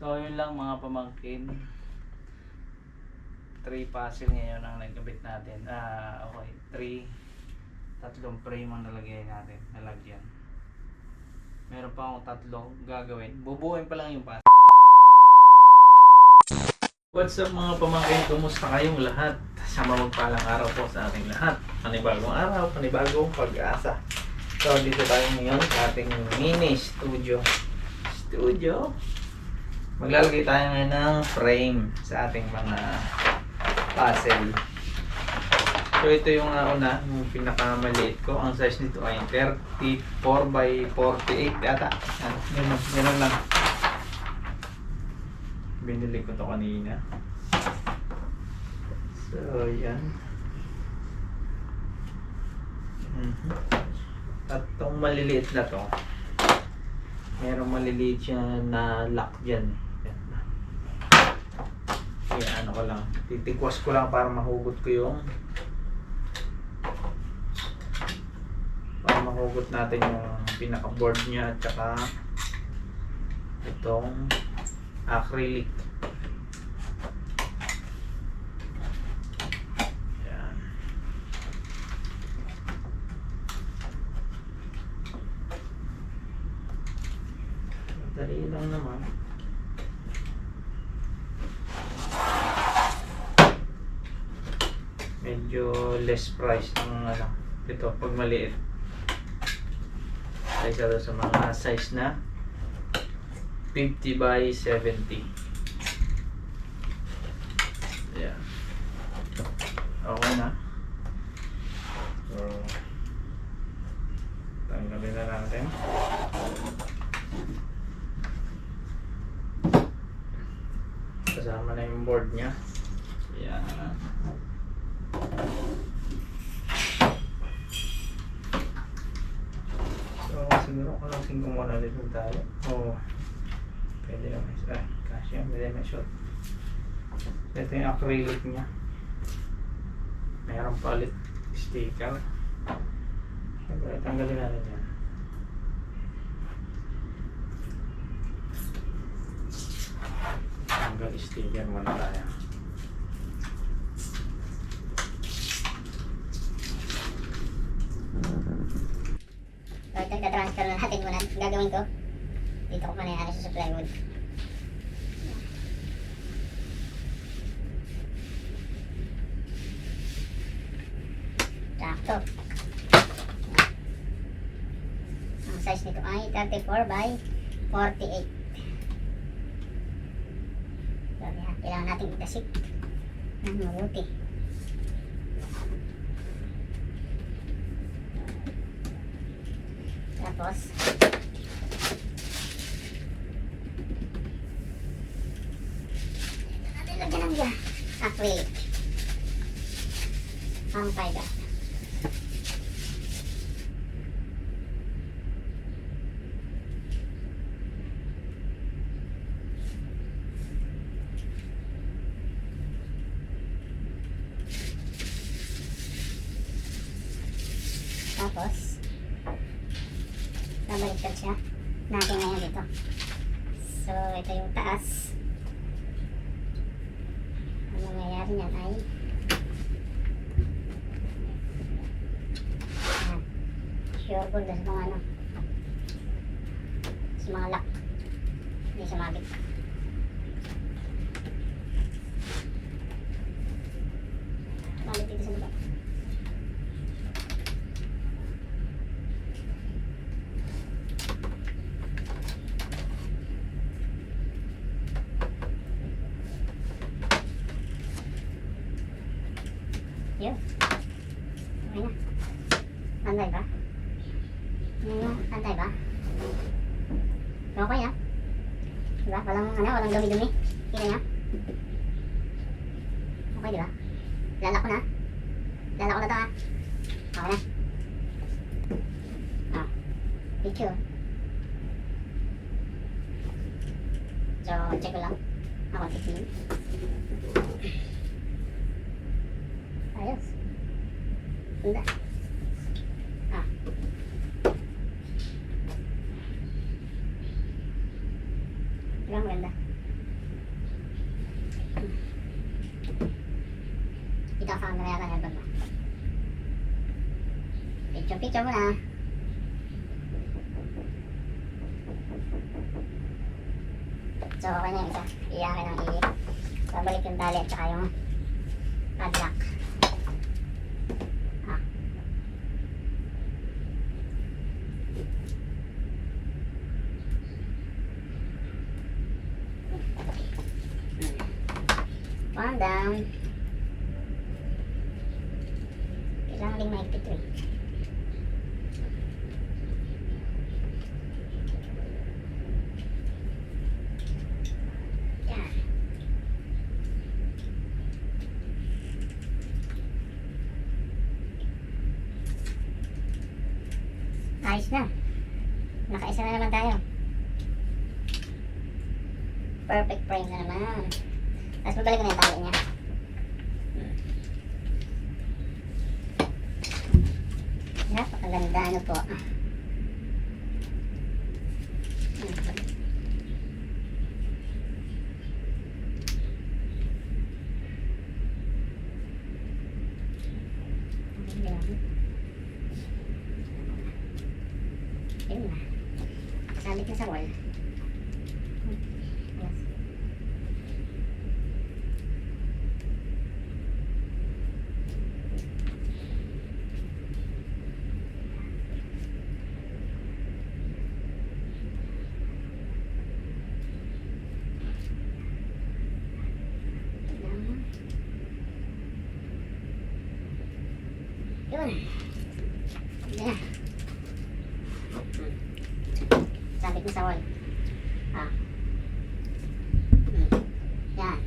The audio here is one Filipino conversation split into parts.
So, yun lang mga pamangkin. Three puzzle ngayon ang nagkabit natin. Ah, okay. Three. Tatlong frame ang nalagay natin. Nalagyan. Meron pa akong tatlo gagawin. Bubuuin pa lang yung puzzle. What's up mga pamangkin? Kumusta kayong lahat? Sa mapagpalang araw po sa ating lahat. Panibagong araw, panibagong pag-asa. So, dito tayo ngayon sa ating mini studio. Studio? Maglalagay tayo ngayon ng frame sa ating mga puzzle. So, ito yung uh, una, yung pinakamaliit ko. Ang size nito ay 34 by 48 yata. Yun, lang, yun lang. Binili ko to kanina. So, yan. Mhm. At tong maliliit na to, merong maliliit siya na lock dyan. Ano ko lang, titikwas ko lang para mahugot ko yung para mahugot natin yung pinaka-board niya at saka itong acrylic. Yan. Madali lang naman. Medyo less price ng ano, ito pag maliit. Kaysa sa mga size na 50 by 70. Yeah. Okay na. So, tanggalin na natin. Kasama na yung board niya. Yan. So, siguro ko lang singkong muna dito tayo. Oo. Pwede naman isa. Ay, kasya. Pwede naman shot. Ito yung acrylic niya. Mayroon pa ulit sticker. Siyempre, tanggalin natin yan. Tanggal sticker muna tayo. So, ito transfer na natin muna. Gagawin ko, dito ko yung sa plywood. Sakto. 24 by 48. So, yan. Kailangan natin itasik ng mabuti. Tapos, ito natin lagyan ng acrylic. Ang paida. Lock hindi siya mabit mabit dito sa baba Yun. Okay na. Pantay ba? Yun, pantay ba? Okay ah. Diba? Walang ano, walang dumi-dumi. Kita niya? Okay diba? Lalak ko na. Lalak ko na to ah. Okay na. Ah. Picture. So, check ko lang. Ako, titingin. Ayos. Ganda. Ah. Diba maganda? picture muna. So, okay na yung isa. Iyakin ang i. Babalik yung tali at saka yung padlock. Ah. One down. Kailangan din maigpit eh. Ayos na. Nakaisa na naman tayo. Perfect frame na naman. Babalik na yung tali niya. Napakaganda ano po. Ayun na. Kasabit na sa wall. Yes. Yun. Yan. Sabit mo sa wall. Ah. Hmm. Yan.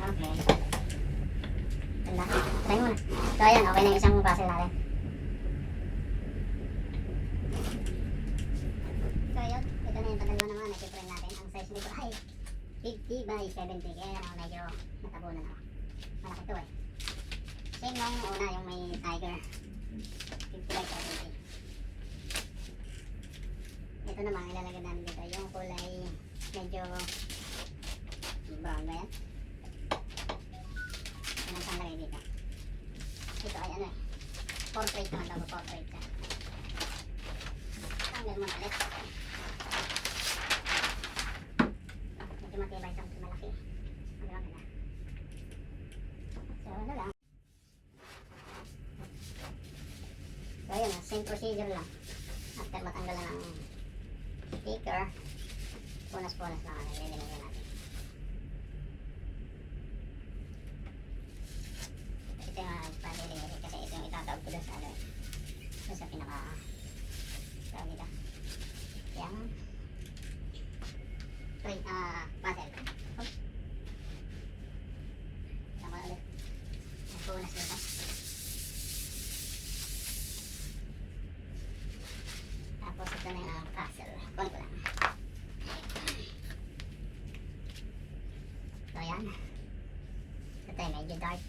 Okay. Ganda. Try mo na. So, ayan. Okay na yung isang puzzle natin. So, yun. Ito na yung padalwa naman. Nag-frame natin. Ang size nito ay 50 by 70. Kaya ano, medyo natabunan ako. Malaki to eh. Same nung una, yung may tiger. 50 by 70. Ito naman, ilalagay namin dito. Yung kulay medyo brown ba yan? Anong panlagay dito? Ito ay ano eh. Portrait naman daw. Portrait siya. Tanggal mo na ulit. Medyo matibay sa malaki. Ang ganda. So, ano lang. So, yun. Same procedure lang. After matanggal na ng sticker, punas-punas lang ang nililagay natin. Ito yung uh, palilingin kasi ito yung itatawag ko dun sa ano eh. Dun sa pinaka tawag nito. Yang Wait, ah, puzzle. Oh. Tama ulit. Nagpunas nito. Tapos ito na yung uh, puzzle. Kunin ko lang. So yan. Ito yung medyo dark.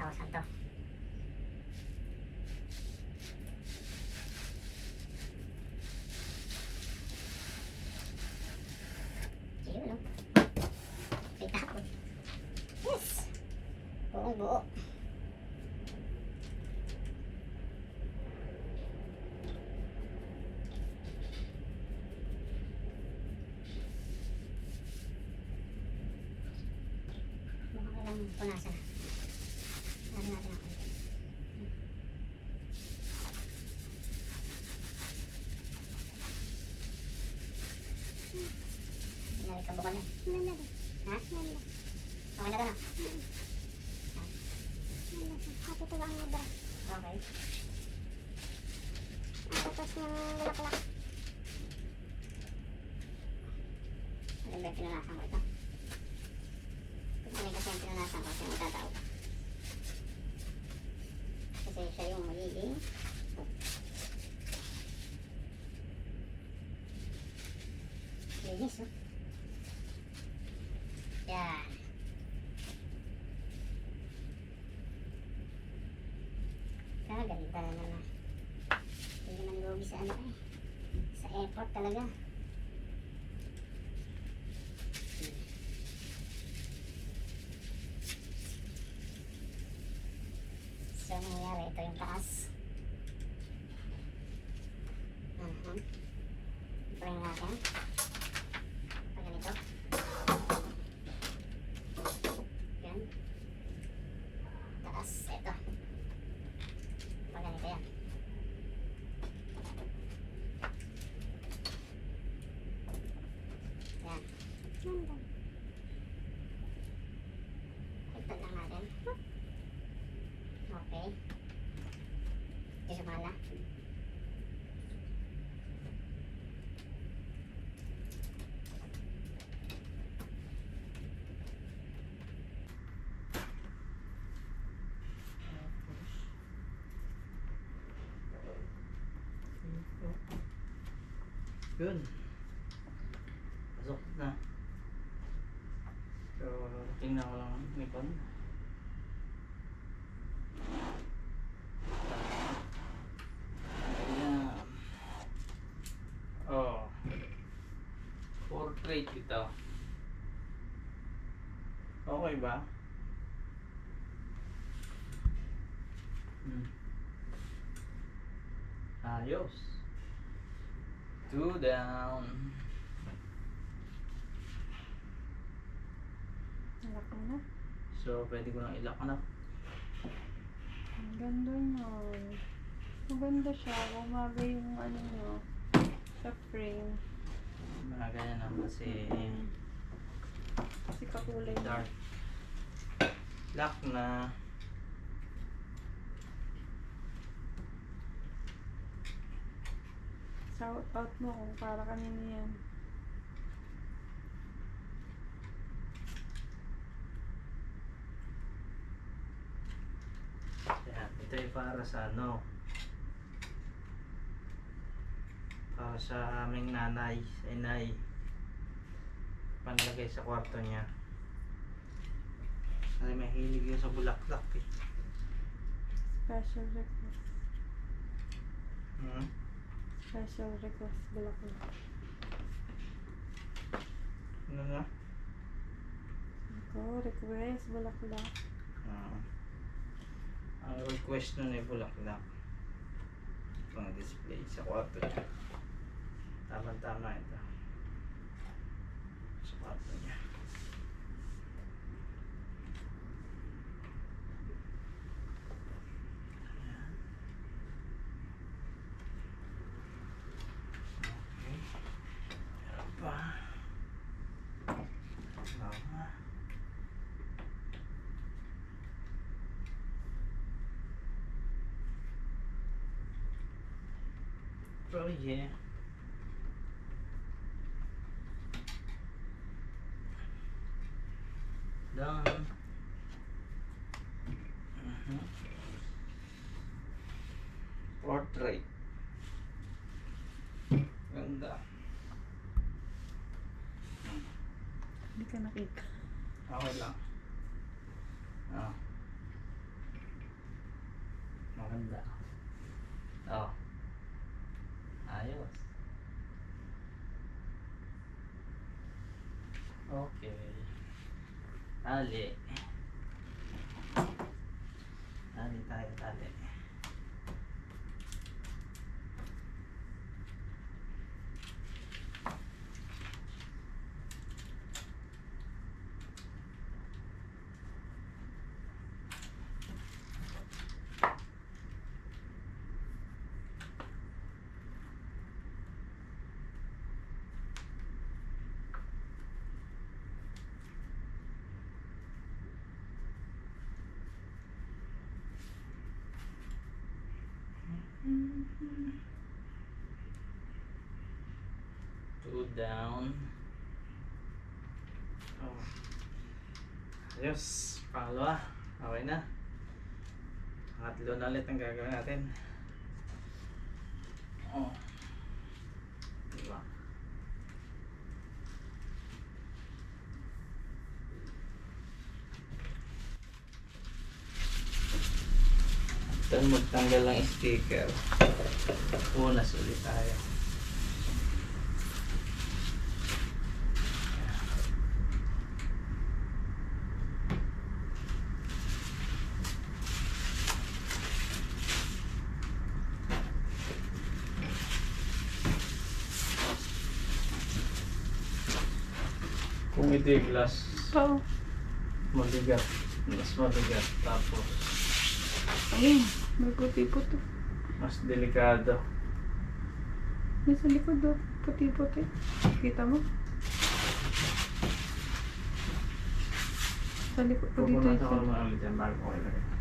1,000 to. Yun, no? May takot. Yes! Buo. Mukhang kailangan punasan. Lagyan natin ang konti. Pinalik ka bukan na. Ha? Okay na ka na? Bra. Okay. Tapos yung bulaklak. Ano ba pinanasan ko ito? Kasi kasi yung pinanasan ko, siya magtatao. Kasi siya linis, no? Yan. Kaganda na naman. Hindi naman lugi sa ano eh. Sa airport talaga. Ang nangyayari, ito yung taas. Mhm. Bring natin. Pag ganito. Yan. Taas, ito. Pag ganito yan. Yan. Nandun. Ito lang natin. Okay. Ito sa mala. Yun. Pasok na. So, tingnan ko lang ang Nikon. Ayan. Oh. Portrait ito. Okay ba? Hmm. Ayos. Two down. Nalak mo na. So, pwede ko lang ilak na. Ang ganda niyan. Maganda siya. Umaga yung ano niya. Sa frame. Mga ganyan lang kasi Kasi kakulay dark. Lock na. Shout out mo kung para kanino yan. Yan. Ito ay para sa ano. Para sa aming nanay, inay. Panlagay sa kwarto niya. Kasi mahilig yun sa bulaklak eh. Special request. Hmm? Special request. Bulaklak. Ano na? Ako, request. Bulaklak. Ah. ang request nun ay bulaklak. Pang display sa kwarto niya. Tama-tama ito. Sa kwarto niya. Ayan. Okay. Meron pa. Tama. Oh yeah. Done. Mhm. Portrait. Ganda. Hindi ka nakita. Okay lang. Oh. Maganda. Oh. Ayos. Okay. Tali. Tali tayo, tali. Two down. Oh. Ayos. Pangalawa. Okay na. Pangatlo na ulit ang gagawin natin. Oh. magtanggal ng sticker. Punas ulit tayo. Kung ito yung glass, Oo. mabigat. Mas mabigat. Tapos, Ayun. May puti-puti. mas delikado. May sa likod do. Puti-puti. Kita mo? Sa likod po dito. Pupunta ako naman ulit yan bago ko ilagay.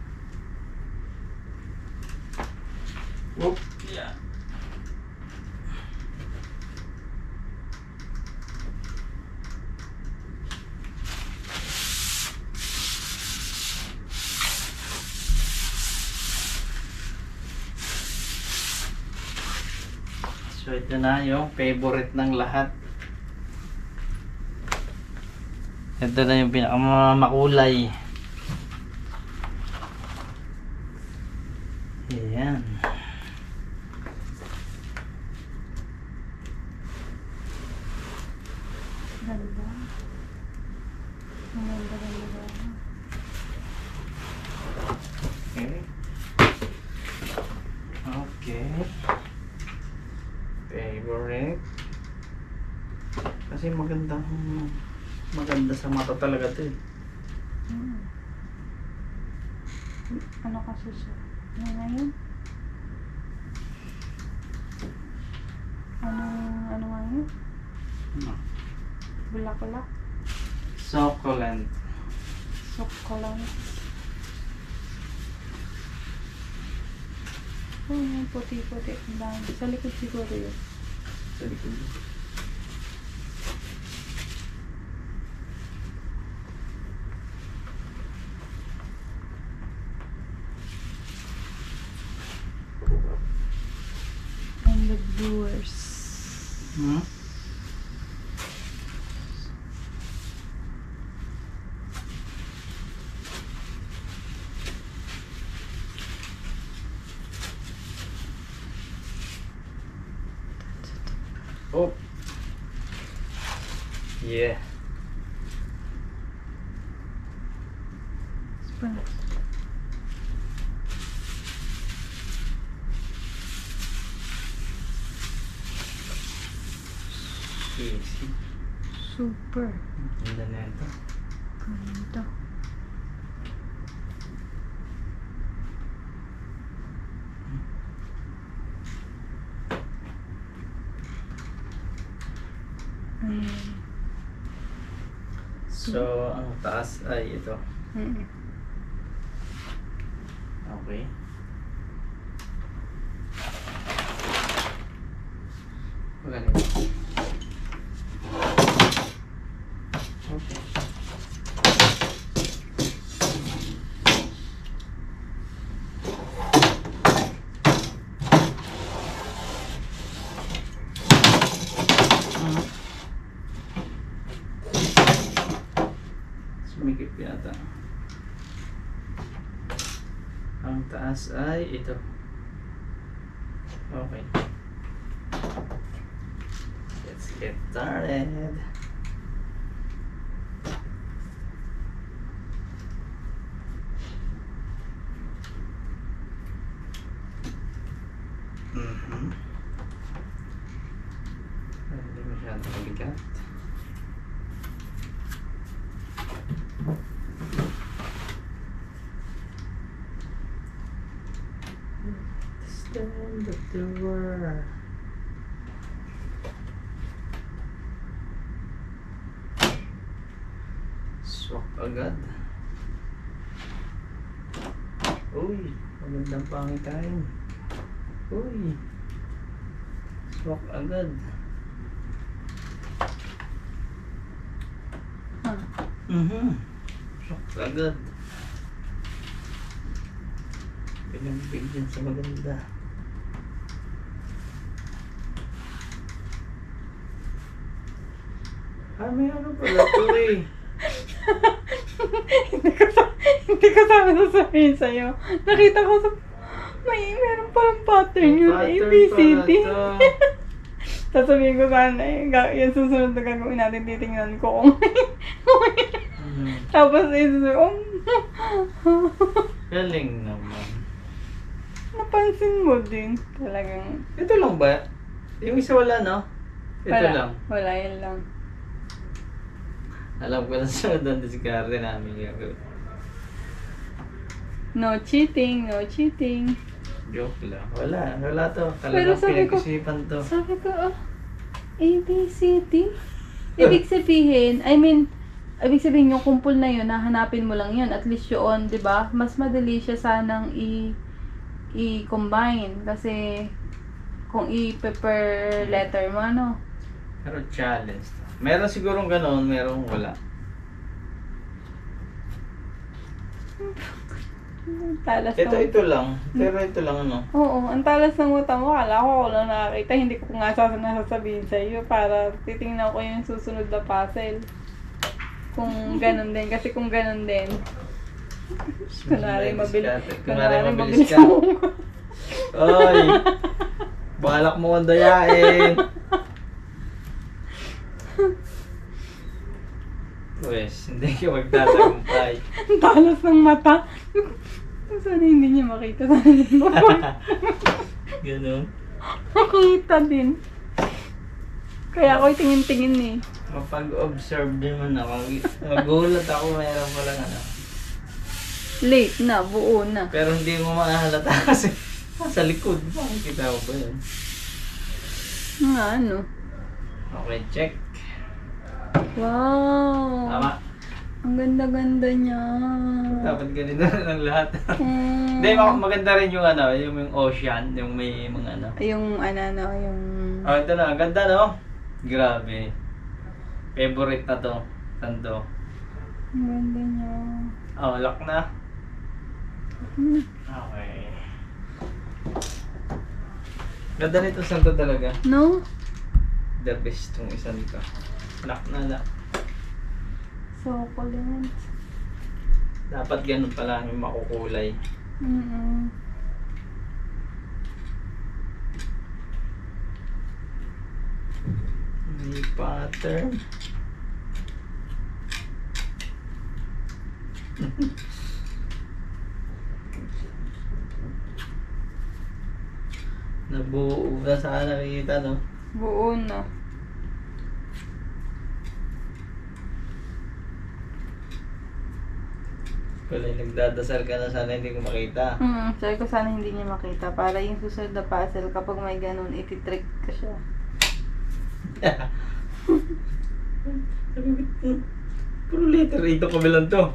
So ito na yung favorite ng lahat. Ito na yung pinakamakulay. Ayan. Ganda. Ang ganda ganda. Okay. Okay. Favorite. Kasi magandang maganda sa mata talaga 'to eh. Hmm. Ano kasi siya? Ano ngayon? Ano, ano ngayon? Ano? Bulak-bulak? Succulent. Succulent. Oh, yung puti-puti. Ang dami. Sa likod siguro yun. Sa likod. Yeah. So, ang taas ay ito. Mm. Taas ay ito. Okay. Let's get started. Mhm. Ay, Hindi masyadong mabigat. Agad. Uy, magandang pangitain. Uy. Swak agad. Mhm. Swak agad. Pinagbig sa maganda. Ah, may ano pala to eh. hindi ko sa hindi ko sabi sasabihin sa'yo. Nakita ko sa may meron palang pattern yun. ABCD. Sasabihin ko sana eh. Yung susunod na gagawin natin, titingnan ko kung Mhm. Tapos isusunod, oh, Galing naman. napansin mo din. Talagang, Ito lang ba? Yung isa wala, no? Ito wala. lang. Wala, yan lang. Alam ko na sa ang diskarte namin gagawin. No cheating, no cheating. Joke lang. Wala, wala to. Talagang sabi ko- pinag-isipan to. Sabi ko, ah, ABCD? Ibig sabihin, I mean, ibig sabihin yung kumpul na yun, nahanapin mo lang yun. At least yun, di ba? Mas madali siya sanang i- i-combine. Kasi, kung i-per letter mo, ano, Pero challenge to. Meron sigurong ganon, merong wala. talas Ito, ng... ito lang. Pero ito lang ano. Oo, ang talas ng utang mo. Kala ko lang nakakita. Hindi ko nga sas- nasasabihin sa iyo para titingnan ko yung susunod na puzzle. Kung ganun din. Kasi kung ganun din, kunwari mabilis. Kunwari mabilis ka. Oy! Balak mo kong dayain. Pwes, hindi ka magtatagumpay. Ang talas ng mata. Sana hindi niya makita. Sana hindi Ganun. makita din. Kaya ako tingin-tingin eh. Mapag-observe din man ako. Magulat ako, mayroon pa lang ano. Late na, buo na. Pero hindi mo mahalata kasi sa likod. Makikita ko ba yun? Nga ano. Okay, check. Wow. Tama. Ang ganda-ganda niya. Dapat ganito lang lahat. Mm. Hindi, mag- maganda rin yung ano, yung, yung ocean, yung may mga ano. Yung ano, no, yung... Oh, ito na, ang ganda no? Grabe. Favorite na to. Tanto. Ang ganda niya. Oh, lock na. Hmm. Okay. Ganda nito santo talaga. No? The best tong isa nito. Lock na lock. Succulent. Dapat ganun pala yung makukulay. Mm-mm. May pattern. Nabuo na sana nakikita, no? Buo na. Kung nagdadasal ka na sana hindi ko makita. Hmm, sabi ko sana hindi niya makita. Para yung susunod na puzzle, kapag may ganun, ititrick ka siya. Sabi ko, "Hmm, Puro letter A to kabilang to.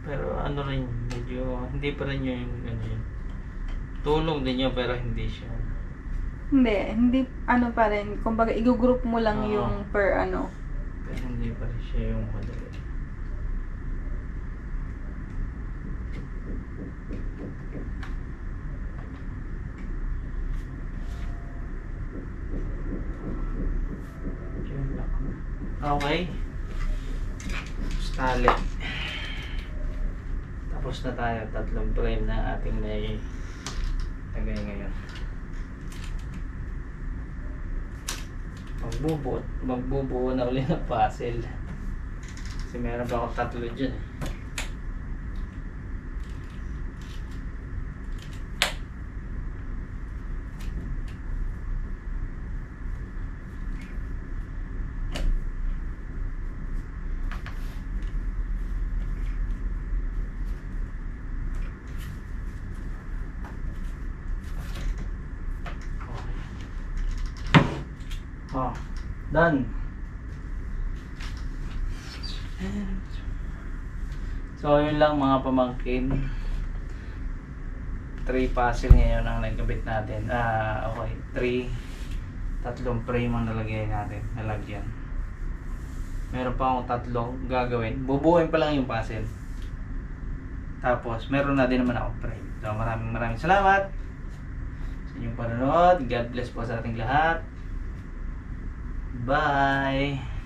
Pero ano rin, medyo hindi pa rin yun yung ano yun. Tulong din yun pero hindi siya. Hindi, hindi, ano pa rin. Kumbaga, i-group mo lang Oo. yung per ano. Pero hindi pa rin siya yung madali. Okay. Stali. Tapos na tayo. Tatlong frame na ating may tagay ngayon. Magbubuo, magbubuo na uli ng puzzle. Kasi meron pa akong tatlo dyan eh. Oh, done. So, yun lang mga pamangkin. Three puzzle ngayon ang nagkabit natin. Ah, okay. Three. Tatlong frame ang nalagay natin. Nalagyan. Meron pa akong tatlong gagawin. Bubuuin pa lang yung puzzle. Tapos, meron na din naman akong frame. So, maraming maraming salamat sa inyong panonood. God bless po sa ating lahat. Bye!